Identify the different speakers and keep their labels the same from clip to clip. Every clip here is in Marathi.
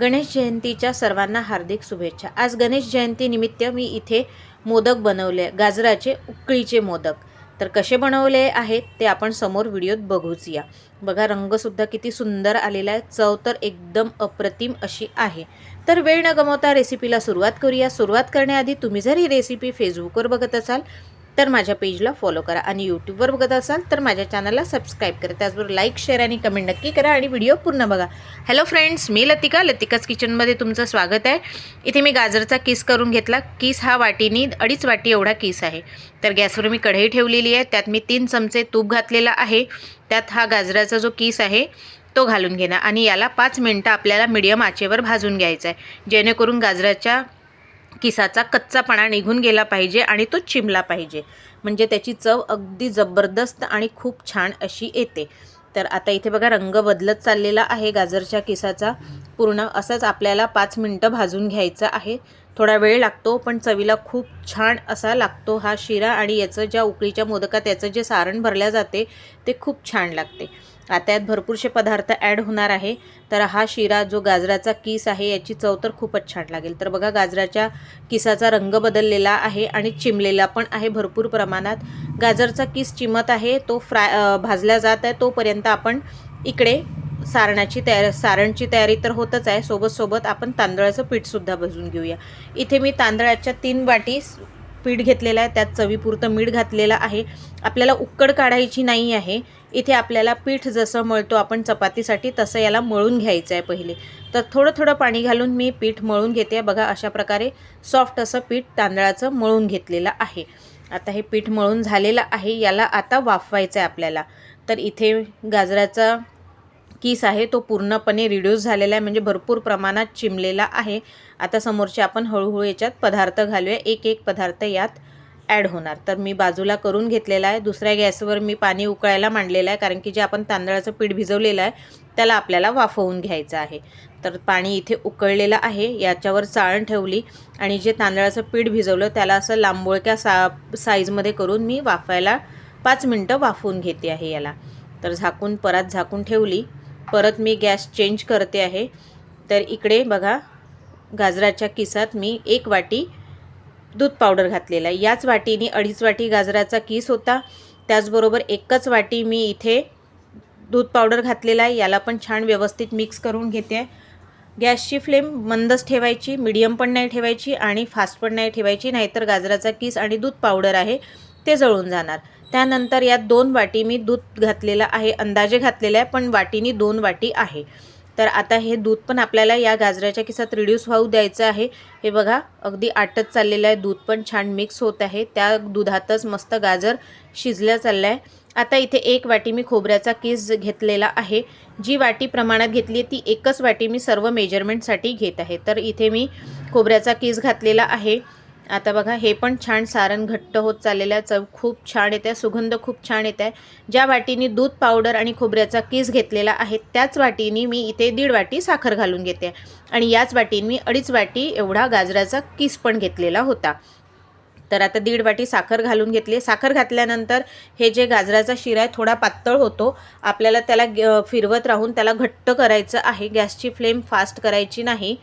Speaker 1: गणेश जयंतीच्या सर्वांना हार्दिक शुभेच्छा. आज गणेश जयंतीनिमित्त मी इथे मोदक बनवले गाजराचे उकळीचे मोदक. तर कसे बनवले आहेत ते आपण समोर व्हिडिओत बघूच या बघा रंगसुद्धा किती सुंदर आलेला आहे. चव तर एकदम अप्रतिम अशी आहे. तर वेळ न गमवता रेसिपीला सुरुवात करूया. सुरुवात करण्याआधी तुम्ही जर ही रेसिपी फेसबुकवर बघत असाल तर माझ्या पेजला फॉलो करा आणि यूट्यूबवर बघत असाल तर माझ्या चॅनलला सबस्क्राईब करा. त्याचबरोबर लाईक शेअर आणि कमेंट नक्की करा आणि व्हिडिओ पूर्ण बघा. हॅलो फ्रेंड्स मी लतिका. लतिकाच किचनमध्ये तुमचं स्वागत आहे. इथे मी गाजरचा किस करून घेतला. किस हा वाटीनी अडीच वाटी एवढा किस आहे. तर गॅसवर मी कढई ठेवलेली आहे. त्यात मी तीन चमचे तूप घातलेला आहे. त्यात हा गाजराचा जो किस आहे तो घालून घेणार. आणि याला पाच मिनटं आपल्याला मिडियम आचेवर भाजून घ्यायचा आहे जेणेकरून गाजराच्या किसाचा कच्चापणा निघून गेला पाहिजे आणि तो चिमला पाहिजे. म्हणजे त्याची चव अगदी जबरदस्त आणि खूप छान अशी येते. तर आता इथे बघा रंग बदलत चाललेला आहे गाजरच्या किसाचा. पूर्ण असंच आपल्याला पाच मिनटं भाजून घ्यायचं आहे. थोडा वेळ लागतो पण चवीला खूप छान असा लागतो हा शिरा आणि याचं ज्या उकळीच्या मोदकात याचं जे सारण भरल्या जाते ते खूप छान लागते. आता यात भरपूरसे पदार्थ ॲड होणार आहे. तर हा शिरा जो गाजराचा किस आहे याची चव तर खूपच छान लागेल. तर बघा गाजराच्या किसाचा रंग बदललेला आहे आणि चिमलेला पण आहे भरपूर प्रमाणात. गाजरचा किस चिमत आहे तो फ्राय भाजला जात आहे. तोपर्यंत आपण इकडे सारणाची तयार सारणची तयारी तर होतच आहे. सोबत सोबत आपण तांदळाचं पीठसुद्धा भाजून घेऊया. इथे मी तांदळाच्या तीन वाटी पीठ घेतलेलं आहे त्यात चवीपुरतं मीठ घातलेलं आहे. आपल्याला उक्कड काढायची नाही आहे. इथे आपल्याला पीठ जसं मळतो आपण चपातीसाठी तसं याला मळून घ्यायचं आहे पहिले. तर थोडं थोडं पाणी घालून मी पीठ मळून घेते. बघा अशा प्रकारे सॉफ्ट असं पीठ तांदळाचं मळून घेतलेलं आहे. आता हे पीठ मळून झालेलं आहे. याला आता वाफवायचं आहे आपल्याला. तर इथे गाजराचा किस आहे तो पूर्णपणे रिड्यूस झालेला आहे म्हणजे भरपूर प्रमाणात चिमलेला आहे. आता समोरचे आपण हळूहळू याच्यात पदार्थ घालूया. एक एक पदार्थ यात ॲड होणार. तर मी बाजूला करून घेतलेला आहे. दुसऱ्या गॅसवर मी पाणी उकळायला मांडलेलं आहे कारण की जे आपण तांदळाचं पीठ भिजवलेलं आहे त्याला आपल्याला वाफवून घ्यायचं आहे. तर पाणी इथे उकळलेलं आहे याच्यावर चाळण ठेवली आणि जे तांदळाचं पीठ भिजवलं त्याला असं लांबोळक्या सा साईजमध्ये करून मी वाफायला पाच मिनटं वाफवून घेते आहे याला. तर झाकून परत झाकून ठेवली. परत मी गॅस चेंज करते आहे. तर इकडे बघा गाजराच्या किसात मी एक वाटी दूध पावडर घातलेला आहे. याच वाटीने अडीच वाटी गाजराचा किस होता. त्याचबरोबर एकच वाटी मी इथे दूध पावडर घातलेला आहे. याला पण छान व्यवस्थित मिक्स करून घेते. आहे गॅसची फ्लेम मंदच ठेवायची मिडियम पण नाही ठेवायची आणि फास्ट पण नाही ठेवायची. नाहीतर गाजराचा किस आणि दूध पावडर आहे. ते जळून जाणार. त्यानंतर यात दोन वाटी मी दूध घातलेलं आहे अंदाजे घातलेलं आहे पण वाटीनी दोन वाटी आहे. तर आता हे दूध पण आपल्याला या गाजराच्या किसात रिड्यूस व्हाऊ द्यायचं आहे. हे बघा अगदी आटत चाललेलं आहे. दूध पण छान मिक्स होत आहे. त्या दुधातच मस्त गाजर शिजलं चाललं आहे आता इथे एक वाटी मी खोबऱ्याचा किस घेतलेला आहे. जी वाटी प्रमाणात घेतली आहे ती एकच वाटी मी सर्व मेजरमेंटसाठी घेत आहे. तर इथे मी खोबऱ्याचा किस घातलेला आहे. आता बघा हे पण छान सारण घट्ट होत चाललेलं आहे. चव खूप छान येते आहे सुगंध खूप छान येत. आहे ज्या वाटीने दूध पावडर आणि खोबऱ्याचा किस घेतलेला आहे त्याच वाटीने मी इथे दीड वाटी साखर घालून घेते. आणि याच वाटीने मी अडीच वाटी एवढा गाजराचा किस पण घेतलेला होता. तर आता दीड वाटी साखर घालून घेतली. साखर घातल्यानंतर हे जे गाजराचा शिरा आहे थोडा पातळ होतो. आपल्याला त्याला ग- फिरवत राहून त्याला घट्ट करायचं आहे. गॅसची फ्लेम फास्ट करायची नाही.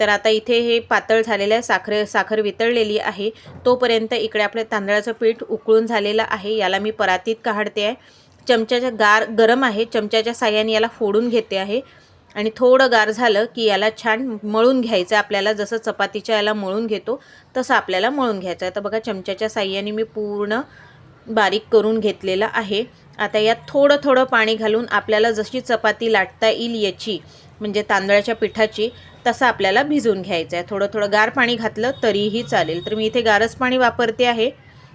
Speaker 1: तर आता इथे हे पातळ झालेलं आहे साखर साखर वितळलेली आहे. तोपर्यंत इकडे आपलं तांदळाचं पीठ उकळून झालेलं आहे. याला मी परातीत काढते आहे. चमच्याच्या गार गरम आहे. चमच्याच्या साह्याने याला फोडून घेते आहे. आणि थोडं गार झालं की याला छान मळून घ्यायचं आपल्याला जसं चपातीच्या याला मळून घेतो तसं आपल्याला मळून घ्यायचं आहे. तर बघा चमच्याच्या साह्याने मी पूर्ण बारीक करून घेतलेलं आहे. आता यात थोडं थोडं पाणी घालून आपल्याला जशी चपाती लाटता येईल याची म्हणजे तांदळाच्या पिठाची तसं आपल्याला भिजवून घ्यायचं आहे थोडं थोडं गार पाणी घातलं तरीही चालेल. तर मी इथे गारच पाणी वापरते आहे.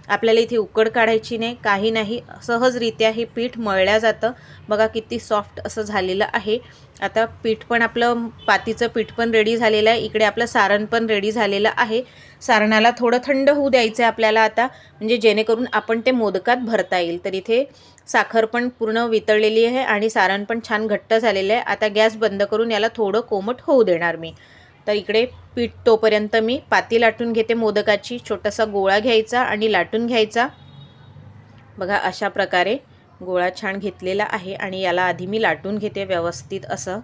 Speaker 1: आपल्याला इथे उकड काढायची नाही काही नाही. सहजरित्या हे पीठ मळल्या जातं. बघा किती सॉफ्ट असं झालेलं आहे. आता पीठ पण आपलं पातीचं पीठ पण रेडी झालेलं आहे. इकडे आपलं सारण पण रेडी झालेलं आहे. सारणाला थोडं थंड होऊ द्यायचं आहे आपल्याला आता. म्हणजे जेणेकरून आपण ते मोदकात भरता येईल. तर इथे साखर पण पूर्ण वितळलेली आहे आणि सारण पण छान घट्ट झालेलं आहे. आता गॅस बंद करून याला थोडं कोमट होऊ देणार मी. तर इकडे पीठ तोपर्यंत मी पाती लाटून घेते मोदकाची. छोटासा गोळा घ्यायचा आणि लाटून घ्यायचा. बघा अशा प्रकारे गोळा छान घेतलेला आहे आणि याला आधी मी लाटून घेते व्यवस्थित असं.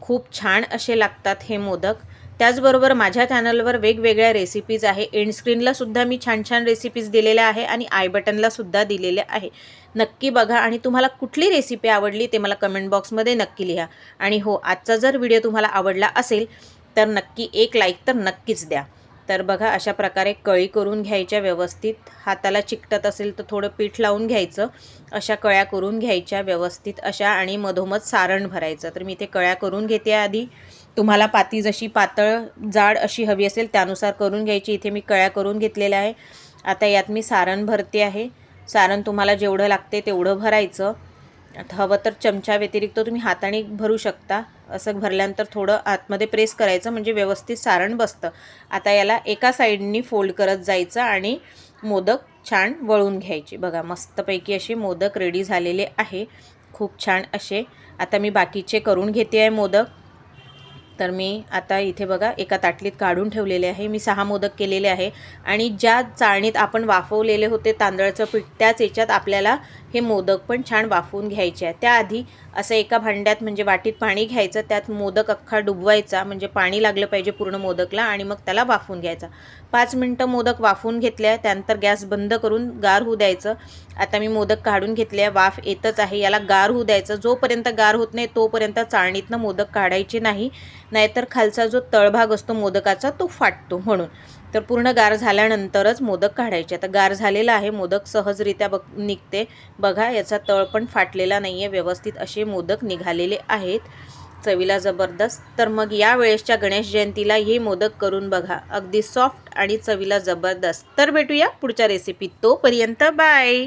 Speaker 1: खूप छान असे लागतात हे मोदक. त्याचबरोबर माझ्या चॅनलवर वेगवेगळ्या रेसिपीज आहे. एंड स्क्रीनला सुद्धा मी छान छान रेसिपीज दिलेल्या आहे आणि आय बटनला सुद्धा दिलेल्या आहे. नक्की बघा आणि तुम्हाला कुठली रेसिपी आवडली ते मला कमेंट बॉक्समध्ये नक्की लिहा. आणि हो आजचा जर व्हिडिओ तुम्हाला आवडला असेल तर नक्की एक लाईक तर नक्कीच द्या. तर बघा अशा प्रकारे कळी करून घ्यायच्या व्यवस्थित. हाताला चिकटत असेल तर थोडं पीठ लावून घ्यायचं. अशा कळ्या करून घ्यायच्या व्यवस्थित अशा आणि मधोमध सारण भरायचं. तर मी इथे कळ्या करून घेते आधी. तुम्हाला पाती जशी पातळ जाड अशी हवी असेल त्यानुसार करून घ्यायची. इथे मी कळ्या करून घेतलेल्या आहे. आता यात मी सारण भरते आहे. सारण तुम्हाला जेवढं लागते तेवढं भरायचं. आता हवं तर चमचा व्यतिरिक्त तुम्ही हाताने भरू शकता. असं भरल्यानंतर थोडं आतमध्ये प्रेस करायचं म्हणजे व्यवस्थित सारण बसतं. आता याला एका साईडनी फोल्ड करत जायचं आणि मोदक छान वळून घ्यायचे. बघा मस्तपैकी असे मोदक रेडी झालेले आहे. खूप छान असे. आता मी बाकीचे करून घेते आहे मोदक. तर मी आता इथे बघा एका ताटलीत काढून ठेवलेले आहे. मी सहा मोदक केलेले आहे. आणि ज्या चाळणीत आपण वाफवलेले होते तांदळाचं पीठ त्याच याच्यात आपल्याला हे मोदक पण छान वाफवून घ्यायचे आहे त्याआधी असं एका भांड्यात म्हणजे वाटीत पाणी घ्यायचं त्यात मोदक अख्खा डुबवायचा म्हणजे पाणी लागलं पाहिजे पूर्ण मोदकला आणि मग त्याला वाफवून घ्यायचा. पाच मिनटं मोदक वाफवून घेतले त्यानंतर गॅस बंद करून गार होऊ द्यायचं. आता मी मोदक काढून घेतले आहे वाफ येतच आहे याला गार होऊ द्यायचं. जोपर्यंत गार होत नाही तोपर्यंत चाळणीतनं मोदक काढायचे नाही. नाहीतर खालचा जो तळभाग असतो मोदकाचा तो फाटतो म्हणून. तर पूर्ण गार झाल्यानंतरच मोदक काढायचे. आता गार झालेला आहे मोदक सहजरित्या बघ निघते. बघा याचा तळ पण फाटलेला नाही आहे व्यवस्थित असे मोदक निघालेले आहेत. चवीला जबरदस्त. तर मग या वेळेसच्या गणेश जयंतीला हे मोदक करून बघा. अगदी सॉफ्ट आणि चवीला जबरदस्त. तर भेटूया पुढच्या रेसिपीत तोपर्यंत. बाय